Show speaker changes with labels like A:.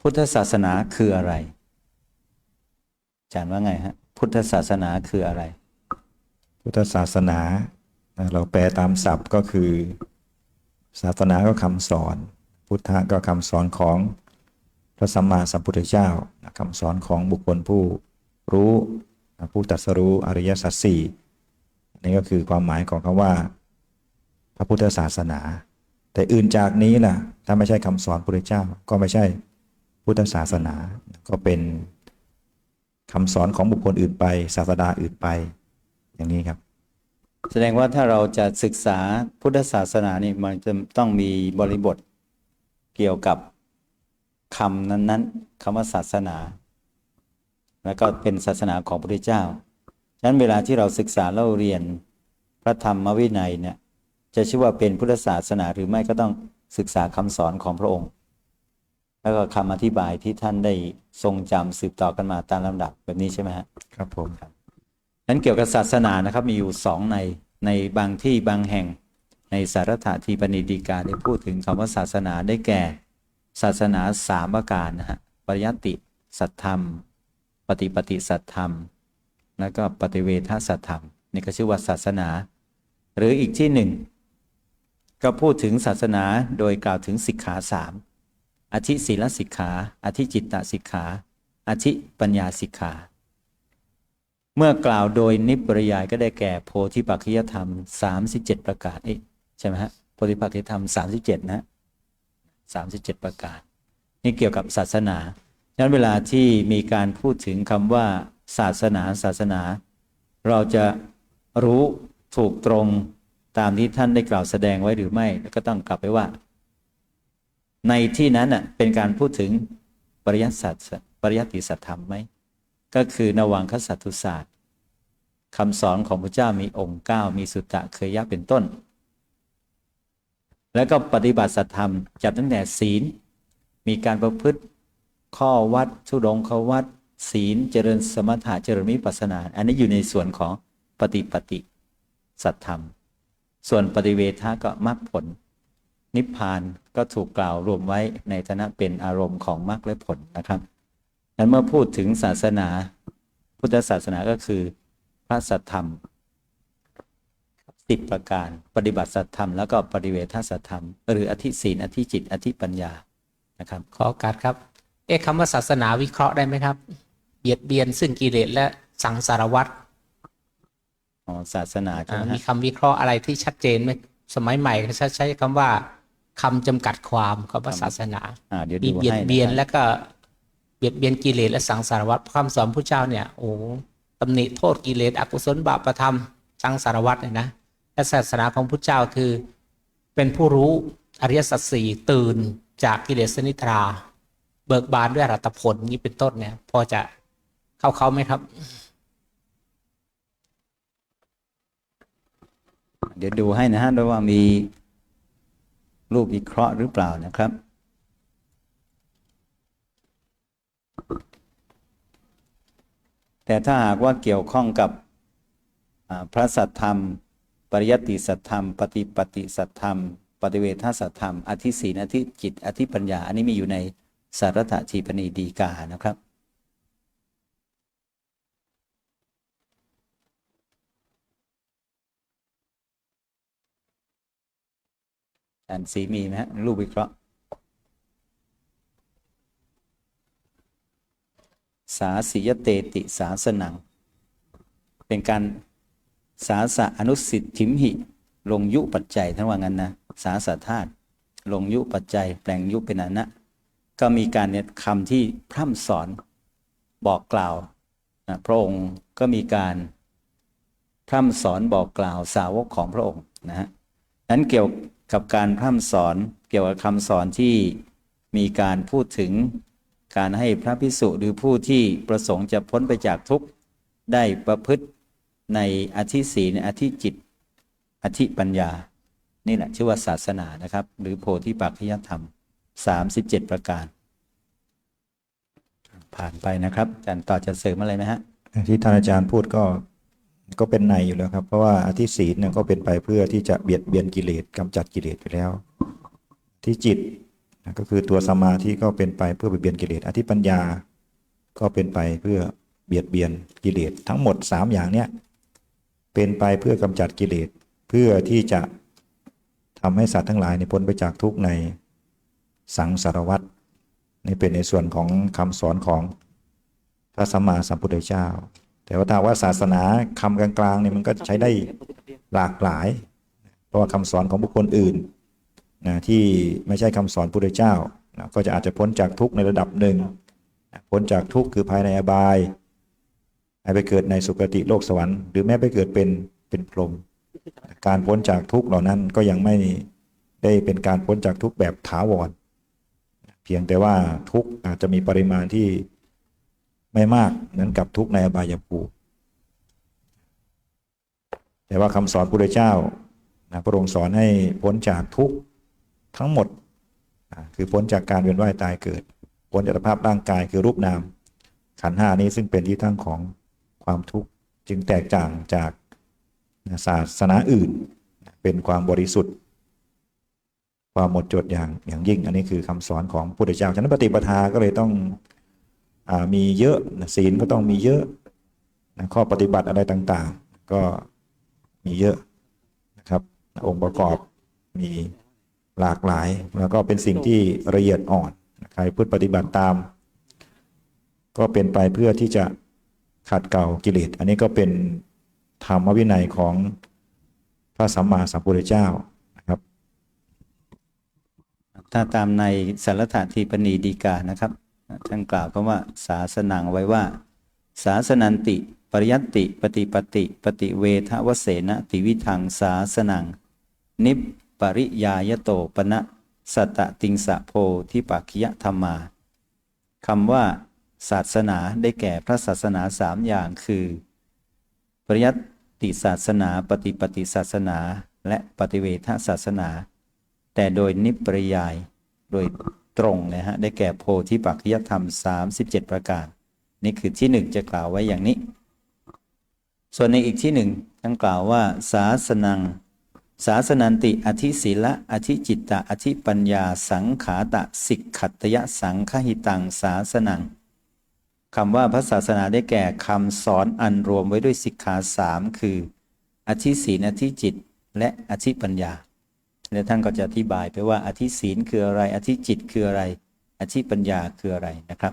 A: พุทธศาสนาคืออะไรอาจารย์ว่าไงฮะ พุทธศาสนาคืออะไร
B: พุทธศาสนา เราแปลตามศัพท์ก็คือ ศาสนาก็คำสอน พุทธะก็คำสอนของพระสัมมาสัมพุทธเจ้านะคำสอนของบุคคลผู้รู้ผู้ตรัสรู้อริยสัจสี่นี่ก็คือความหมายของคำว่า พระพุทธศาสนา แต่อื่นจากนี้ล่ะ ถ้าไม่ใช่คำสอนพระพุทธเจ้าก็ไม่ใช่ พุทธศาสนา ก็เป็นคำสอนของบุคคลอื่นไป ศาสดาอื่นไป อย่างนี้ครับ
A: แสดงว่าถ้าเราจะศึกษาพุทธศาสนานี่มันจะต้องมีบริบทเกี่ยวกับคำนั้นๆคำว่าศาสนา แล้วก็เป็นศาสนาของพระพุทธเจ้าฉะนั้นเวลาที่เราศึกษาเราเรียนพระธรรมวินัยเนี่ยจะชื่อว่าเป็นพุทธศาสนาหรือไม่ก็ต้องศึกษาคำสอนของพระองค์ แล้วก็คำอธิบายที่ท่านได้ทรงจำสืบต่อกันมาตามลำดับแบบนี้ใช่ไหมฮะ
B: ครับผม
A: นั้นเกี่ยวกับศาสนานะครับมีอยู่สองในในบางที่บางแห่งในสารถทีปณิดีกาได้พูดถึงคำว่าศาสนาได้แก่ ศาสนาสามประการนะฮะปริยัติสัทธรรม ปฏิปฏิสัทธรรม แล้วก็ปฏิเวทสัทธรรมนี่ก็ชื่อว่าศาสนา หรืออีกที่หนึ่งก็พูดถึงศาสนาโดยกล่าวถึงสิกขาสาม อธิศีลสิกขาอธิจิตตสิกขาอธิปัญญาสิกขา เมื่อกล่าวโดยนิปริยายก็ได้แก่โพธิปัจขิยธรรม 37 ประการเอ๊ะใช่ไหมฮะโพธิปัจขิยธรรม 37 นะฮะ37ประการนี่เกี่ยวกับศาสนาฉะนั้นเวลาที่มีการพูดถึงคำว่า ศาสนาศาสนา เราจะรู้ถูกตรงตามที่ท่านได้กล่าวแสดงไว้หรือไม่ แล้วก็ต้องกลับไปว่า ในที่นั้นน่ะเป็นการพูดถึงปริยัติสัตปริยัติสัตธรรมไหมก็คือนวังคสัตตุศาสตร์คำสอนของพระเจ้ามีองค์9มีสุตตะเคยยะเป็นต้น แล้วก็ปฏิบัติสัตธรรมจับตั้งแต่ศีล มีการประพฤติข้อวัดทุดงควัดศีลเจริญสมถะเจริญวิปัสนา อันนี้อยู่ในส่วนของปฏิปฏิสัตธรรม ส่วนปฏิเวทะก็มรรคผล นิพพานก็ถูกกล่าวรวมไว้ในฐานะเป็นอารมณ์ของมรรคและผลนะครับนั้นเมื่อพูดถึงศาสนา พุทธศาสนาก็คือ พระสัทธรรมสิบประการ ปฏิบัติสัทธรรมแล้วก็ปฏิเวทสัทธรรม หรืออธิศีลอธิจิต อธิปัญญานะครับ
C: ขอโอกาสครับ เอ๊ะคำว่าศาสนาวิเคราะห์ได้ไหมครับเบียดเบียนซึ่งกิเลสและสังสารวัฏ
A: อ๋อศาสนาใช่
C: อ่า
A: ไหม
C: มี
A: ฮะ
C: คำวิเคราะห์อะไรที่ชัดเจนไหมสมัยใหม่เขาใช้ใช้คำว่า คำจำกัดความคำว่าศาสนา
A: อ่าเดี๋ยว
C: มี
A: ดู
C: เบียด
A: ให้ะ
C: เบียน
A: ครับ
C: แล้วก็เบียดเบียนกิเลสและสังสารวัฏคำสอนพระเจ้าเนี่ยโอ้ตำหนิโทษกิเลสอกุศลบาปประธรรมสังสารวัฏเนี่ยนะและศาสนาของพระเจ้าคือเป็นผู้รู้อริยสัจสี่ตื่นจากกิเลสนิทรา เบิกบานด้วยอรัตผลนี้เป็นต้นเนี่ย พอจะเข้าเขาไหมครับ
A: เดี๋ยวดูให้นะฮะด้วยว่ามี รูปวิเคราะห์หรือเปล่านะครับ แต่ถ้าหากว่าเกี่ยวข้องกับพระสัทธรรม ปริยติสัทธรรม ปฏิปฏิสัทธรรม ปฏิเวทสัทธรรม อธิศีนอธิจิต อธิปัญญา อันนี้มีอยู่ในสารถทีปณีดีกานะครับ อ่านสีมีไหมฮะรูปวิเคราะห์ สาสิยเตติสาสนัง เป็นการสาสะอนุสิทธิมหิ ลงยุปัจจัยทั้งว่างั้นนะ สาสะธาตุลงยุปัจจัย แปลงยุเป็นอนะ ก็มีการเนี่ยคำที่พร่ำสอนบอกกล่าวนะพระองค์ก็มีการพร่ำสอนบอกกล่าวสาวกของพระองค์นะฮะนั้นเกี่ยว กับการพร่ำสอนเกี่ยวกับคำสอนที่มีการพูดถึงการให้พระพิสุหรือผู้ที่ประสงค์จะพ้นไปจากทุกข์ได้ประพฤติในอธิศีลอธิจิต อธิปัญญา นี่แหละชื่อว่าศาสนานะครับ หรือโพธิปัจจยธรรม 37 ประการ ผ่านไปนะครับอาจารย์ต่อจะเสริมอะไรไหมฮะ
B: ที่ท่านอาจารย์พูดก็ ก็เป็นในอยู่แล้วครับ เพราะว่าอธิศีลเนี่ยก็เป็นไปเพื่อที่จะเบียดเบียนกิเลสกำจัดกิเลสไปแล้ว ที่จิตก็คือตัวสมาธิก็เป็นไปเพื่อเบียดเบียนกิเลสอธิปัญญา ก็เป็นไปเพื่อเบียดเบียนกิเลสทั้งหมดสามอย่างเนี้ยเป็นไปเพื่อกำจัดกิเลสเพื่อที่จะทำให้สัตว์ทั้งหลายในพ้นไปจากทุกข์ในสังสารวัฏนี่เป็นในส่วนของคำสอนของพระสัมมาสัมพุทธเจ้า แต่ว่าถ้าว่าศาสนาคำกลางๆเนี่ยมันก็ใช้ได้หลากหลาย เพราะว่าคำสอนของบุคคลอื่นนะที่ไม่ใช่คำสอนพุทธเจ้านะก็จะอาจจะพ้นจากทุกข์ในระดับหนึ่งนะพ้นจากทุกข์คือภายในอบายไปเกิดในสุคติโลกสวรรค์หรือแม้ไปเกิดเป็นเป็นพรหมการพ้นจากทุกข์เหล่านั้นก็ยังไม่ได้เป็นการพ้นจากทุกข์แบบถาวร เพียงแต่ว่าทุกข์อาจจะมีปริมาณที่ ไม่มากเหมือนกับทุกในอบายภูมิแต่ว่าคำสอนพระพุทธเจ้านะพระองค์สอนให้พ้นจากทุกทั้งหมดอ่าคือพ้นจากการเวียนว่ายตายเกิด พ้นจากสภาพร่างกายคือรูปนาม ขันห้านี้ซึ่งเป็นที่ตั้งของความทุกข์จึงแตกต่างจากศาสนาอื่น เป็นความบริสุทธิ์ ความหมดจดอย่างอย่างยิ่ง อันนี้คือคำสอนของพระพุทธเจ้าฉะนั้นปฏิปทาก็เลยต้อง มีเยอะศีลก็ต้องมีเยอะนะข้อปฏิบัติอะไรต่างๆ ก็มีเยอะนะครับองค์ประกอบมีหลากหลาย แล้วก็เป็นสิ่งที่ละเอียดอ่อนใครพูดปฏิบัติตาม ก็เป็นไปเพื่อที่จะขัดเกลากิเลสอันนี้ก็เป็นธรรมวินัยของพระสัมมาสัมพุทธเจ้านะครับ
A: ถ้าตามในสารถทีปณีดีกานะครับ ท่านกล่าวคำว่า ศาสนังไว้ว่า ศาสนันติ ปริยัติ ปฏิปติ ปฏิเวทวเสนะติวิทังศาสนัง นิปปริยายโตปณะสัตติงสะโพธิปักขิยธรรมาคำว่า ศาสนาได้แก่พระศาสนาสามอย่างคือ ปริยัตติศาสนา ปฏิปติศาสนา และปฏิเวทศาสนา แต่โดยนิปริยาย โดย ตรงนะฮะได้แก่โพธิปักขิยธรรม 37 ประการ นี่คือที่หนึ่งจะกล่าวไว้อย่างนี้ ส่วนในอีกที่หนึ่งท่านกล่าวว่า ศาสนัง ศาสนันติอธิศีละอธิจิตตะอธิปัญญา สังขาตะสิกขัตยะสังคหิตังศาสนังคำว่าพระศาสนาได้แก่คำสอนอันรวมไว้ด้วยสิกขาสามคือ อธิศีลอธิจิต และอธิปัญญา และท่านก็จะอธิบายไปว่าอธิศีลคืออะไร อธิจิตคืออะไร อธิปัญญาคืออะไรนะครับ